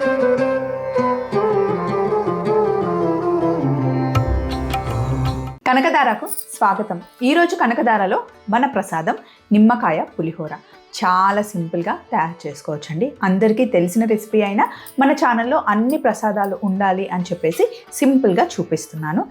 కనకదారకు స్వాగతం. ఈరోజు కనకదారలో మన ప్రసాదం నిమ్మకాయ పులిహోర. చాలా సింపుల్గా తయారు చేసుకోవచ్చండి. అందరికీ తెలిసిన రెసిపీ అయినా మన ఛానల్లో అన్ని ప్రసాదాలు ఉండాలి అని చెప్పేసి సింపుల్గా చూపిస్తున్నాను.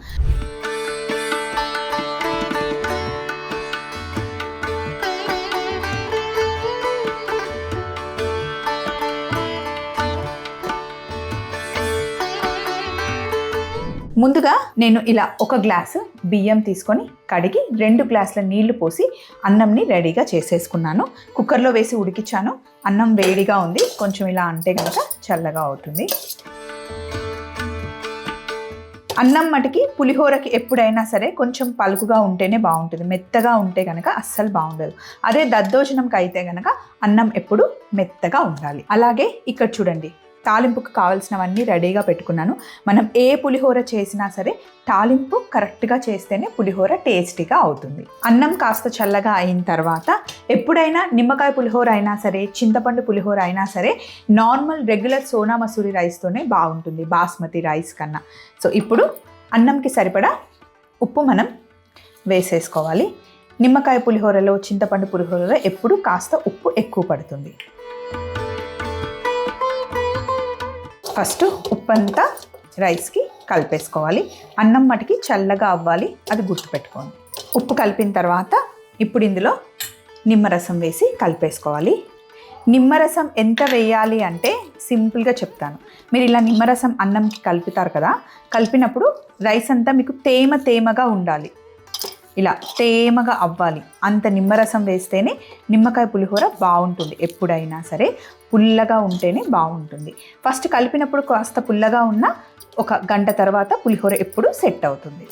ముందుగా నేను ఇలా ఒక గ్లాసు బియ్యం తీసుకొని కడిగి రెండు గ్లాసుల నీళ్ళు పోసి అన్నంని రెడీగా చేసేసుకున్నాను. కుక్కర్లో వేసి ఉడికించాను అన్నం వేడిగా ఉంది. కొంచెం ఇలా అంటే కనుక చల్లగా అవుతుంది. అన్నం మటుకి పులిహోరకి ఎప్పుడైనా సరే కొంచెం పలుకుగా ఉంటేనే బాగుంటుంది. మెత్తగా ఉంటే కనుక అస్సలు బాగుండదు. అదే దద్దోజనంకి అయితే కనుక అన్నం ఎప్పుడు మెత్తగా ఉండాలి. అలాగే ఇక్కడ చూడండి. తాలింపుకు కావాల్సినవన్నీ రెడీగా పెట్టుకున్నాను. మనం ఏ పులిహోర చేసినా సరే తాలింపు కరెక్ట్గా చేస్తేనే పులిహోర టేస్టీగా అవుతుంది. అన్నం కాస్త చల్లగా అయిన తర్వాత ఎప్పుడైనా నిమ్మకాయ పులిహోర అయినా సరే చింతపండు పులిహోర అయినా సరే నార్మల్ రెగ్యులర్ సోనా మసూరి రైస్తోనే బాగుంటుంది బాస్మతి రైస్ కన్నా. సో ఇప్పుడు అన్నంకి సరిపడా ఉప్పు మనం వేసేసుకోవాలి. నిమ్మకాయ పులిహోరలో చింతపండు పులిహోరలో ఎప్పుడు కాస్త ఉప్పు ఎక్కువ పడుతుంది. ఫస్ట్ ఉప్పు అంతా రైస్కి కలిపేసుకోవాలి. అన్నం మటుకి చల్లగా అవ్వాలి. అది గుర్తుపెట్టుకోండి. ఉప్పు కలిపిన తర్వాత ఇప్పుడు ఇందులో నిమ్మరసం వేసి కలిపేసుకోవాలి. నిమ్మరసం ఎంత వేయాలి అంటే సింపుల్గా చెప్తాను. మీరు ఇలా నిమ్మరసం అన్నంకి కలుపుతారు కదా కలిపినప్పుడు రైస్ అంతా మీకు తేమ తేమగా ఉండాలి. ఇలా తేమగా అవ్వాలి. అంత నిమ్మరసం వేస్తేనే నిమ్మకాయ పులిహోర బాగుంటుంది. ఎప్పుడైనా సరే పుల్లగా ఉంటేనే బాగుంటుంది. ఫస్ట్ కలిపినప్పుడు కాస్త పుల్లగా ఉన్న ఒక గంట తర్వాత పులిహోర ఎప్పుడు సెట్ అవుతుంది.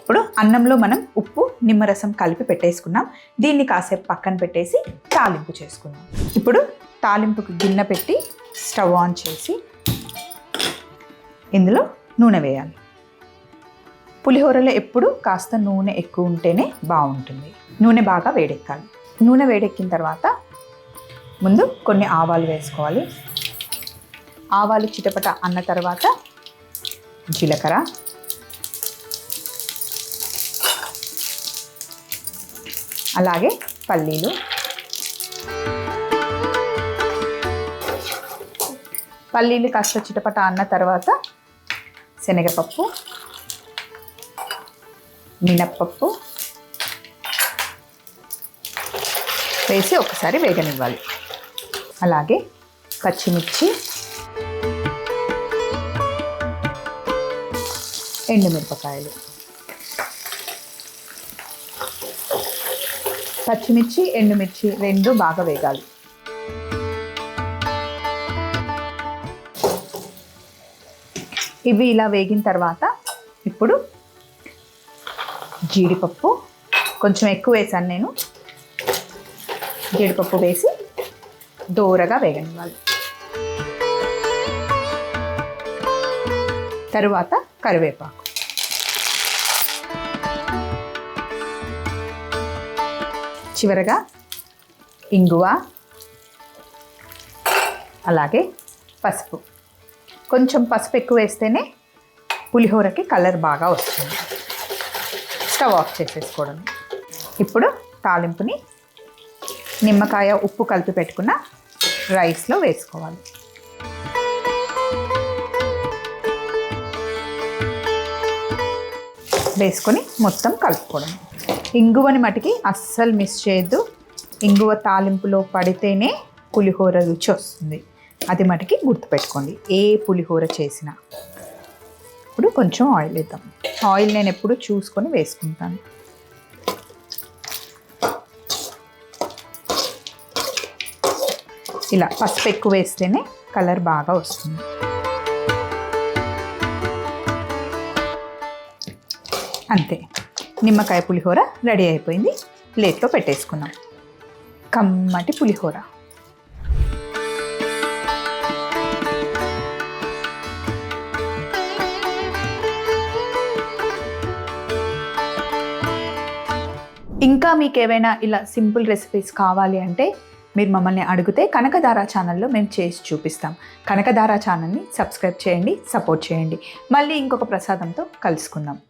ఇప్పుడు అన్నంలో మనం ఉప్పు నిమ్మరసం కలిపి పెట్టేసుకున్నాం. దీన్ని కాసేపు పక్కన పెట్టేసి తాలింపు చేసుకున్నాం ఇప్పుడు తాలింపుకు గిన్నె పెట్టి స్టవ్ ఆన్ చేసి ఇందులో నూనె వేయాలి. పులిహోరలో ఎప్పుడు కాస్త నూనె ఎక్కువ ఉంటేనే బాగుంటుంది. నూనె బాగా వేడెక్కాలి. నూనె వేడెక్కిన తర్వాత ముందు కొన్ని ఆవాలు వేసుకోవాలి. ఆవాలు చిటపట అన్న తర్వాత జీలకర్ర. అలాగే పల్లీలు. పల్లీలు కాస్త చిటపట అన్న తర్వాత శనగపప్పు. మినప్పప్పు వేసి ఒకసారి వేగనివ్వాలి. అలాగే పచ్చిమిర్చి ఎండుమిరపకాయలు. పచ్చిమిర్చి ఎండుమిర్చి రెండు బాగా వేగాలి. ఇవి ఇలా వేగిన తర్వాత ఇప్పుడు జీడిపప్పు కొంచెం ఎక్కువ వేసాను నేను. జీడిపప్పు వేసి దూరగా వేగనివ్వాలి. తరువాత కరివేపాకు. చివరగా ఇంగువ అలాగే పసుపు. కొంచెం పసుపు ఎక్కువ వేస్తేనే పులిహోరకి కలర్ బాగా వస్తుంది. స్టవ్ ఆఫ్ చేసేసుకోవడం. ఇప్పుడు తాలింపుని నిమ్మకాయ ఉప్పు కలిపి పెట్టుకున్న రైస్లో వేసుకోవాలి. వేసుకొని మొత్తం కలుపుకోవడం. ఇంగువని మటుకి అస్సలు మిస్ చేయొద్దు. ఇంగువ తాలింపులో పడితేనే పులిహోర రుచి వస్తుంది. అది మటుకి గుర్తుపెట్టుకోండి. ఏ పులిహోర చేసినా. ఇప్పుడు కొంచెం ఆయిల్ వేద్దాం. ఆయిల్ నేను ఎప్పుడు చూసుకొని వేసుకుంటాను. ఇలా పసుపు ఎక్కువ వేస్తేనే కలర్ బాగా వస్తుంది. అంతే నిమ్మకాయ పులిహోర రెడీ అయిపోయింది. ప్లేట్లో పెట్టేసుకున్నాం. కమ్మటి పులిహోర. ఇంకా మీకు ఏవైనా ఇలా సింపుల్ రెసిపీస్ కావాలి అంటే మీరు మమ్మల్ని అడిగితే కనకదార ఛానల్లో మేము చేసి చూపిస్తాం. కనకదార ఛానల్ని సబ్స్క్రైబ్ చేయండి సపోర్ట్ చేయండి. మళ్ళీ ఇంకొక ప్రసాదంతో కలుసుకుందాం.